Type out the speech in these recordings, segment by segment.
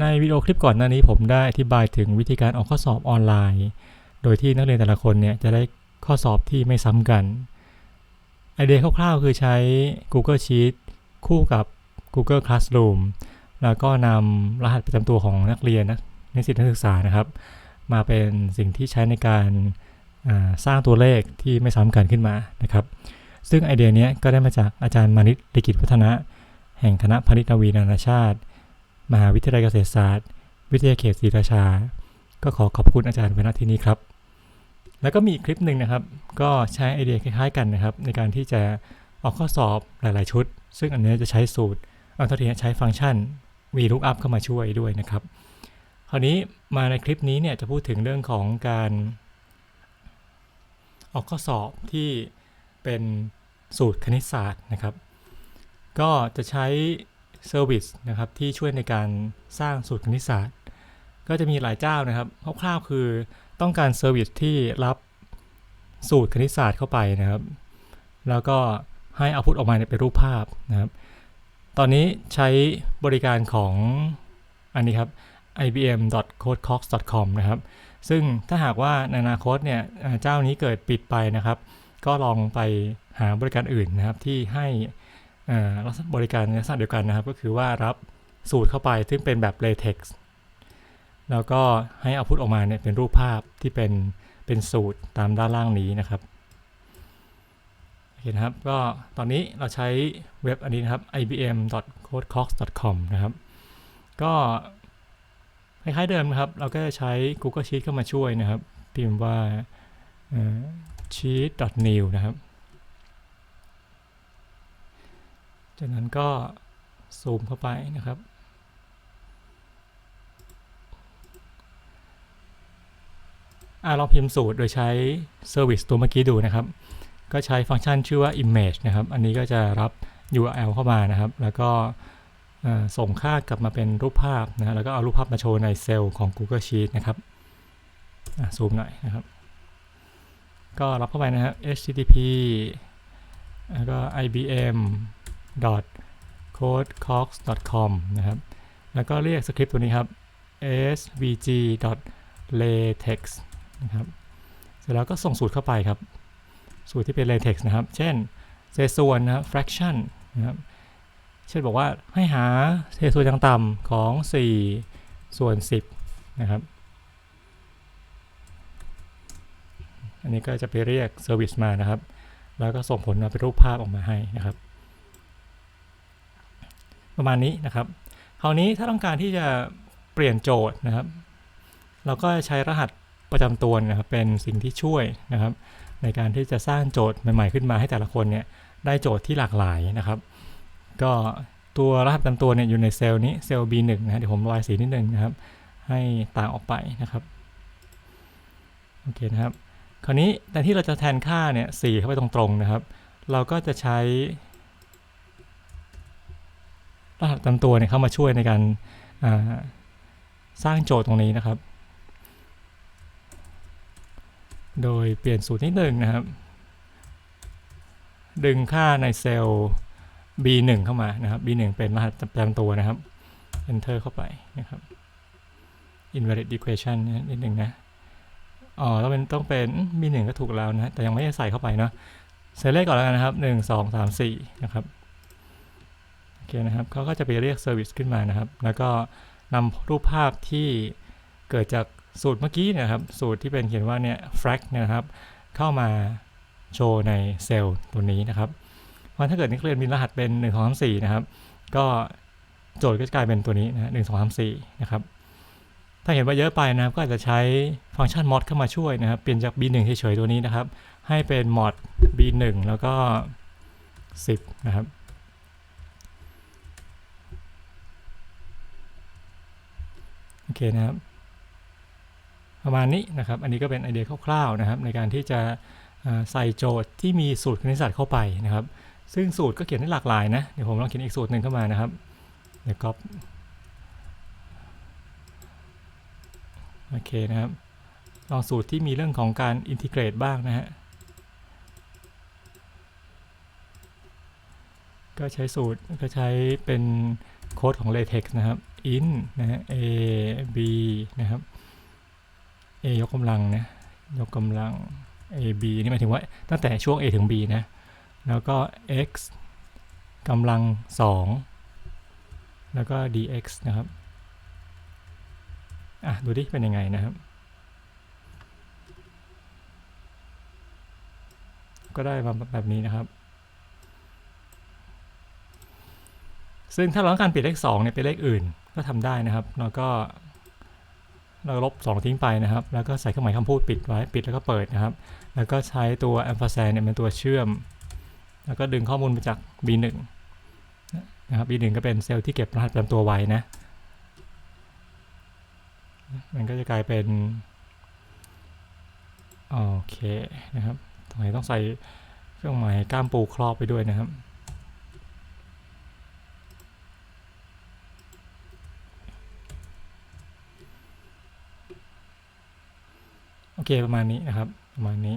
ในวิดีโอคลิปก่อนหน้านี้ผมได้อธิบายถึงวิธีการออกข้อสอบออนไลน์ โดยที่นักเรียนแต่ละคนเนี่ยจะได้ข้อสอบที่ไม่ซ้ำกัน ไอเดียคร่าวๆคือใช้ Google Sheet คู่กับ Google Classroom แล้วก็นำรหัสประจำตัวของนักเรียนนะนิสิตนักศึกษานะครับ มาเป็นสิ่งที่ใช้ในการสร้างตัวเลขที่ไม่ซ้ำกันขึ้นมานะครับ ซึ่งไอเดียนี้ก็ได้มาจากอาจารย์มานิตลิกิตพัฒนะ แห่งคณะพาณิชยวีนานาชาติ มหาวิทยาลัยเกษตรศาสตร์ วิทยาเขตศรีราชา ก็ขอขอบคุณอาจารย์ไว้ณที่นี้ครับ แล้วก็มีอีกคลิปหนึ่งนะครับ ก็ใช้ไอเดียคล้ายๆกันนะครับ ในการที่จะออกข้อสอบหลายๆชุด ซึ่งอันเนี้ยจะใช้สูตรเอาเท่าที่ใช้ฟังก์ชัน VLOOKUP เข้ามาช่วยด้วยนะครับ คราวนี้มาในคลิปนี้เนี่ยจะพูดถึงเรื่องของการออกข้อสอบที่เป็นสูตรคณิตศาสตร์นะครับ ก็จะใช้ เซอร์วิสนะครับที่ช่วยในการสร้างสูตรคณิตศาสตร์ ก็จะมีหลายเจ้านะครับคร่าวๆคือต้องการเซอร์วิสที่รับสูตรคณิตศาสตร์เข้าไปนะครับ แล้วก็ให้เอาพุทออกมาเป็นรูปภาพนะครับ ตอนนี้ใช้บริการของอันนี้ครับ ibm.codecox.com นะครับ ซึ่งถ้าหากว่าในอนาคตเนี่ยเจ้านี้เกิดปิดไปนะครับ ก็ลองไปหาบริการอื่นนะครับที่ให้ บริการในลักษณะเดียวกันนะครับ ก็คือว่ารับสูตรเข้าไปซึ่งเป็นแบบ latex แล้วก็ให้เอาพุทออกมาเนี่ยเป็นรูปภาพที่เป็นเป็นสูตรตามด้านล่างนี้นะครับโอเคนครับก็ตอนนี้เราใช้เว็บอันนี้นะครับ ibm.codecox.com นะครับ ก็คล้ายๆเดิมนะครับ เราก็จะใช้ Google Sheet เข้ามาช่วยนะครับ พิมพ์ว่าเอ่อ sheet.new นะครับ จากนั้นก็ซูมเข้าไปนะครับอ่าลองพิมพ์สูตรโดยใช้ Service ตัวเมื่อกี้ดูนะครับ ก็ใช้ฟังก์ชันชื่อว่า image นะครับ อันนี้ก็จะรับ URL เข้ามานะครับ แล้วก็ส่งค่ากลับมาเป็นรูปภาพนะแล้วก็เอารูปภาพมาโชว์ในเซลล์ของ Google Sheet นะครับอะซูมหน่อยนะครับ ก็รับเข้าไปนะฮะ http แล้วก็ ibm codecox com นะครับ แล้วก็เรียกสคริปต์ตัวนี้ครับ svg latex นะครับเสร็จแล้วก็ส่งสูตรเข้าไปครับ สูตรที่เป็น latex นะครับ เช่นเศษส่วนนะ fraction นะครับ เช่นบอกว่าให้หาเศษส่วนอย่างต่ำของ 4 ส่วน 10 นะครับ อันนี้ก็จะไปเรียก service มานะครับ แล้วก็ส่งผลมาเป็นรูปภาพออกมาให้นะครับ ประมาณนี้นะครับคราวนี้ถ้าต้องการที่จะเปลี่ยนโจทย์นะครับ เราก็ใช้รหัสประจำตัวนะครับ เป็นสิ่งที่ช่วยนะครับ ในการที่จะสร้างโจทย์ใหม่ ๆ ขึ้นมาให้แต่ละคนเนี่ยได้โจทย์ที่หลากหลายนะครับ ก็ตัวรหัสประจำตัวเนี่ยอยู่ในเซลล์นี้เซลล์ B1 นะฮะเดี๋ยวผมระบายสีนิดนึงนะครับ ให้ต่างออกไปนะครับโอเคนะครับ คราวนี้แต่ที่เราจะแทนค่าเนี่ยสีเข้าไปตรงๆนะครับ เราก็จะใช้ รหัสประจำตัวเนี่ยเข้ามาช่วยในการสร้างโจทย์ตรงนี้นะครับ โดยเปลี่ยนสูตรนิดหนึ่งนะครับ ดึงค่าในเซลล์ B1 เข้ามานะครับ B1 เป็นรหัสประจำตัวนะครับ Enter เข้าไปนะครับ invalid equation นิดหนึ่งนะ อ๋อต้องเป็นต้องเป็น B1 ก็ถูกแล้วนะ แต่ยังไม่ได้ใส่เข้าไปเนาะใส่เลขก่อนแล้วกันนะครับ 1 2 3 4 นะครับ อเคนะครับเขาก็จะไปเรียก Service ขึ้นมานะครับ แล้วก็นำรูปภาพที่เกิดจากสูตรเมื่อกี้นะครับ สูตรที่เป็นเขียนว่าเนี่ย frac เนะครับ เข้ามาโชว์ในเซลล์ตัวนี้นะครับเพราะถ้าเกิดนักเรียนมีรหัสเป็น 1 2 3 4 นะครับ ก็โจทย์ก็จะกลายเป็นตัวนี้นะฮะ1 2 3 4นะครับ ถ้าเห็นว่าเยอะไปนะครับ ก็อาจจะใช้ฟังก์ชัน mod เข้ามาช่วยนะครับ เปลี่ยนจาก b1 เฉยๆตัวนี้นะครับ ให้เป็น mod b1 แล้วก็ 10 นะครับ โอ เคนะครับประมาณนี้นะครับ อันนี้ก็เป็นไอเดียคร่าวๆนะครับ ในการที่จะใส่โจทย์ที่มีสูตรคณิตศาสตร์เข้าไปนะครับ ซึ่งสูตรก็เขียนได้หลากหลายนะ เดี๋ยวผมลองเขียนอีกสูตรหนึ่งเข้ามานะครับ เดี๋ยวก๊อปโอเคนะครับ ลองสูตรที่มีเรื่องของการอินทิเกรตบ้างนะฮะ ก็ใช้สูตรก็ใช้เป็นโค้ดของ LaTeX นะครับ in นะฮะ a b นะครับ a ยกกำลังนะ ยกกำลัง a b นี่หมายถึงว่าตั้งแต่ช่วง a ถึง b นะ แล้วก็ x กำลัง 2 แล้วก็ dx นะครับ อะ ดูดิ เป็นยังไงนะครับ ก็ได้มาแบบนี้นะครับซึ่งถ้าเราต้องการเปลี่ยนเลข2เนี่ยเป็นเลขอื่น ก็ทำได้นะครับแล้วก็ เราลบ 2 ทิ้งไปนะครับ แล้วก็ใส่เครื่องหมายคำพูดปิดไว้ปิดแล้วก็เปิดนะครับ แล้วก็ใช้ตัว ampersand เนี่ยเป็นตัวเชื่อม แล้วก็ดึงข้อมูลมาจาก B1 นะครับ B1 ก็เป็นเซลล์ที่เก็บรหัสประจำตัวไว้นะ มันก็จะกลายเป็นโอเคนะครับตรงไหนต้องใส่เครื่องหมายก้ามปูครอบไปด้วยนะครับ เคประมาณนี้นะครับ ประมาณนี้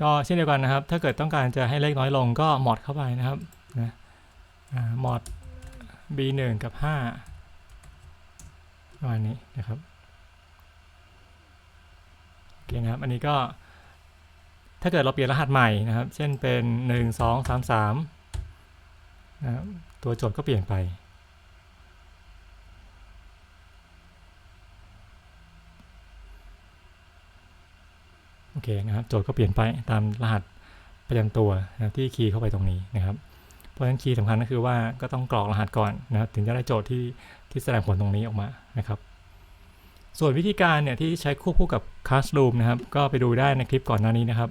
ก็เช่นเดียวกันนะครับ ถ้าเกิดต้องการจะให้เลขน้อยลงก็มอดเข้าไปนะครับนะมอด b1 กับ 5 ประมาณนี้นะครับโอเคนะครับ อันนี้ก็ถ้าเกิดเราเปลี่ยนรหัสใหม่นะครับ เช่นเป็น 1 2 3 3นะครับตัวโจทย์ก็เปลี่ยนไป อเคนะครับโจทย์ก็เปลี่ยนไปตามรหัสประจำตัวนะที่คีย์เข้าไปตรงนี้นะครับ เพราะฉะนั้นคีย์สำคัญก็คือว่าก็ต้องกรอกรหัสก่อนนะครับถึงจะได้โจทย์ที่ที่แสดงผลตรงนี้ออกมานะครับ ส่วนวิธีการเนี่ยที่ใช้ควบคู่กับ Classroom นะครับ ก็ไปดูได้ในคลิปก่อนหน้านี้นะครับ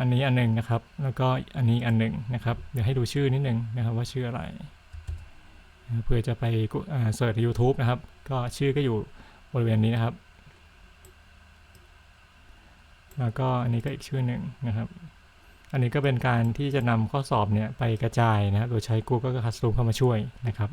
อันนี้อันหนึงนะครับ แล้วก็อันนี้อันหนึ่งนะครับ เดี๋ยวให้ดูชื่อนิดนึงนะครับว่าชื่ออะไรเพื่อจะไปเสิร์ชใน YouTube นะครับ ก็ชื่อก็อยู่บริเวณนี้นะครับ แล้วก็อันนี้ก็อีกชื่อหนึ่งนะครับ อันนี้ก็เป็นการที่จะนำข้อสอบเนี่ยไปกระจายนะ โดยใช้ Google Classroom เข้ามาช่วยนะครับ